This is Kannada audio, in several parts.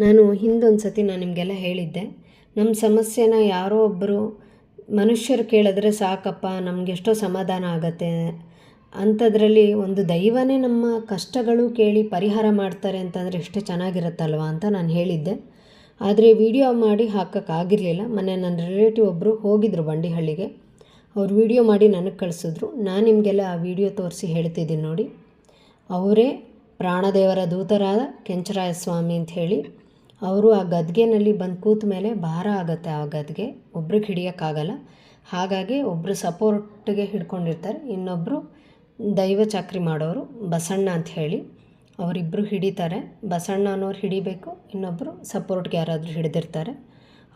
ನಾನು ಹಿಂದೊಂದು ಸತಿ ನಾನು ನಿಮಗೆಲ್ಲ ಹೇಳಿದ್ದೆ ನಮ್ಮ ಸಮಸ್ಯೆನ ಯಾರೋ ಒಬ್ಬರು ಮನುಷ್ಯರು ಕೇಳಿದ್ರೆ ಸಾಕಪ್ಪ ನಮಗೆಷ್ಟೋ ಸಮಾಧಾನ ಆಗತ್ತೆ ಅಂಥದ್ರಲ್ಲಿ ಒಂದು ದೈವನೇ ನಮ್ಮ ಕಷ್ಟಗಳು ಕೇಳಿ ಪರಿಹಾರ ಮಾಡ್ತಾರೆ ಅಂತಂದರೆ ಎಷ್ಟು ಚೆನ್ನಾಗಿರುತ್ತಲ್ವ ಅಂತ ನಾನು ಹೇಳಿದ್ದೆ. ಆದರೆ ವಿಡಿಯೋ ಮಾಡಿ ಹಾಕೋಕ್ಕಾಗಿರಲಿಲ್ಲ ಮೊನ್ನೆ ನನ್ನ ರಿಲೇಟಿವ್ ಒಬ್ಬರು ಹೋಗಿದ್ದರು ಬಂಡಿಹಳ್ಳಿಗೆ. ಅವ್ರು ವಿಡಿಯೋ ಮಾಡಿ ನನಗೆ ಕಳಿಸಿದ್ರು. ನಾನು ನಿಮಗೆಲ್ಲ ಆ ವಿಡಿಯೋ ತೋರಿಸಿ ಹೇಳ್ತಿದ್ದೀನಿ ನೋಡಿ. ಅವರೇ ಪ್ರಾಣದೇವರ ದೂತರಾದ ಕೆಂಚರಾಯ ಸ್ವಾಮಿ ಅಂತ ಹೇಳಿ ಅವರು ಆ ಗದ್ಗೆನಲ್ಲಿ ಬಂದು ಕೂತ ಮೇಲೆ ಭಾರ ಆಗುತ್ತೆ ಆ ಗದ್ಗೆ. ಒಬ್ರಿಗೆ ಹಿಡಿಯೋಕ್ಕಾಗಲ್ಲ. ಹಾಗಾಗಿ ಒಬ್ಬರು ಸಪೋರ್ಟಿಗೆ ಹಿಡ್ಕೊಂಡಿರ್ತಾರೆ. ಇನ್ನೊಬ್ಬರು ದೈವ ಚಾಕ್ರಿ ಮಾಡೋರು ಬಸಣ್ಣ ಅಂತ ಹೇಳಿ. ಅವರಿಬ್ಬರು ಹಿಡಿತಾರೆ. ಬಸಣ್ಣ ಅನ್ನೋರು ಹಿಡಿಬೇಕು. ಇನ್ನೊಬ್ಬರು ಸಪೋರ್ಟ್ಗೆ ಯಾರಾದರೂ ಹಿಡಿದಿರ್ತಾರೆ.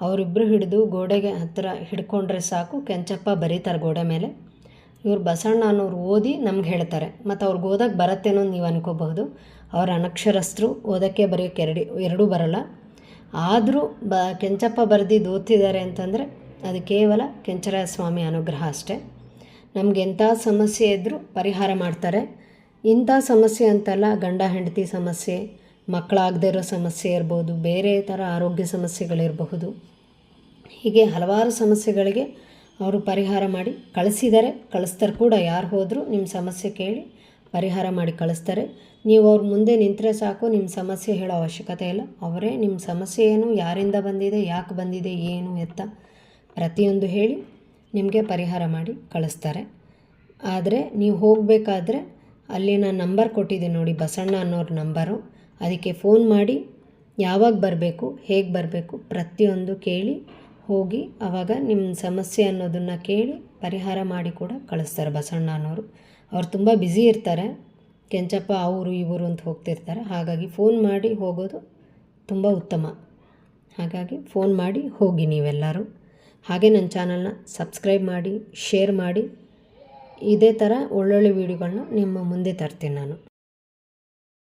ಅವರಿಬ್ಬರು ಹಿಡಿದು ಗೋಡೆಗೆ ಹತ್ತಿರ ಹಿಡ್ಕೊಂಡ್ರೆ ಸಾಕು. ಕೆಂಚಪ್ಪ ಬರೀತಾರೆ ಗೋಡೆ ಮೇಲೆ. ಇವ್ರು ಬಸಣ್ಣ ಅನ್ನೋರು ಓದಿ ನಮ್ಗೆ ಹೇಳ್ತಾರೆ. ಮತ್ತು ಅವ್ರಿಗೆ ಓದಕ್ಕೆ ಬರತ್ತೇನೋ ನೀವು ಅನ್ಕೋಬಹುದು. ಅವ್ರು ಅನಕ್ಷರಸ್ಥರು ಓದೋಕ್ಕೆ ಬರೆಯೋಕ್ಕೆ ಎರಡು, ಎರಡೂ ಬರಲ್ಲ. ಆದರೂ ಬ, ಕೆಂಚಪ್ಪ ಬರೆದಿದ್ದು ಓದ್ತಿದ್ದಾರೆ ಅಂತಂದರೆ ಅದು ಕೇವಲ ಕೆಂಚರಾಯ ಸ್ವಾಮಿ ಅನುಗ್ರಹ ಅಷ್ಟೇ. ನಮ್ಗೆ ಎಂಥ ಸಮಸ್ಯೆ ಇದ್ದರೂ ಪರಿಹಾರ ಮಾಡ್ತಾರೆ. ಇಂಥ ಸಮಸ್ಯೆ ಅಂತಲ್ಲ, ಗಂಡ, ಹೆಂಡತಿ ಸಮಸ್ಯೆ ಮಕ್ಕಳಾಗದೇ ಇರೋ ಸಮಸ್ಯೆ ಇರ್ಬೋದು, ಬೇರೆ ಥರ ಆರೋಗ್ಯ ಸಮಸ್ಯೆಗಳಿರಬಹುದು. ಹೀಗೆ ಹಲವಾರು ಸಮಸ್ಯೆಗಳಿಗೆ ಅವರು ಪರಿಹಾರ ಮಾಡಿ ಕಳಿಸಿದ್ದಾರೆ ಕಳಿಸ್ತಾರೆ ಕೂಡ, ಯಾರು ಹೋದರೂ ನಿಮ್ಮ ಸಮಸ್ಯೆ ಕೇಳಿ ಪರಿಹಾರ ಮಾಡಿ ಕಳಿಸ್ತಾರೆ. ನೀವು ಅವ್ರ ಮುಂದೆ ನಿಂತರೆ ಸಾಕು, ನಿಮ್ಮ ಸಮಸ್ಯೆ ಹೇಳೋ ಅವಶ್ಯಕತೆ ಇಲ್ಲ. ಅವರೇ ನಿಮ್ಮ ಸಮಸ್ಯೆ ಏನು, ಯಾರಿಂದ ಬಂದಿದೆ, ಯಾಕೆ ಬಂದಿದೆ, ಏನು ಎತ್ತ ಪ್ರತಿಯೊಂದು ಹೇಳಿ ನಿಮಗೆ ಪರಿಹಾರ ಮಾಡಿ ಕಳಿಸ್ತಾರೆ. ಆದರೆ ನೀವು ಹೋಗಬೇಕಾದ್ರೆ ಅಲ್ಲಿ ನಾನು ನಂಬರ್ ಕೊಟ್ಟಿದ್ದೀನಿ ನೋಡಿ, ಬಸಣ್ಣ ಅನ್ನೋರ ನಂಬರು. ಅದಕ್ಕೆ ಫೋನ್ ಮಾಡಿ ಯಾವಾಗ ಬರಬೇಕು, ಹೇಗೆ ಬರಬೇಕು ಪ್ರತಿಯೊಂದು ಕೇಳಿ ಹೋಗಿ ಆವಾಗ ನಿಮ್ಮ ಸಮಸ್ಯೆ ಅನ್ನೋದನ್ನು ಕೇಳಿ ಪರಿಹಾರ ಮಾಡಿ ಕೂಡ ಕಳಿಸ್ತಾರೆ ಬಸಣ್ಣ ಅನ್ನೋರು ಅವ್ರು ತುಂಬ ಬ್ಯುಸಿ ಇರ್ತಾರೆ. ಕೆಂಚಪ್ಪ, ಅವರು, ಇವರು ಅಂತ ಹೋಗ್ತಿರ್ತಾರೆ. ಹಾಗಾಗಿ ಫೋನ್ ಮಾಡಿ ಹೋಗೋದು ತುಂಬ ಉತ್ತಮ. ಹಾಗಾಗಿ ಫೋನ್ ಮಾಡಿ ಹೋಗಿ ನೀವೆಲ್ಲರೂ. ಹಾಗೆ ನನ್ನ ಚಾನಲ್ನ ಸಬ್ಸ್ಕ್ರೈಬ್ ಮಾಡಿ ಶೇರ್ ಮಾಡಿ. ಇದೇ ಥರ ಒಳ್ಳೊಳ್ಳೆ ವೀಡಿಯೋಗಳನ್ನ ನಿಮ್ಮ ಮುಂದೆ ತರ್ತೀನಿ ನಾನು.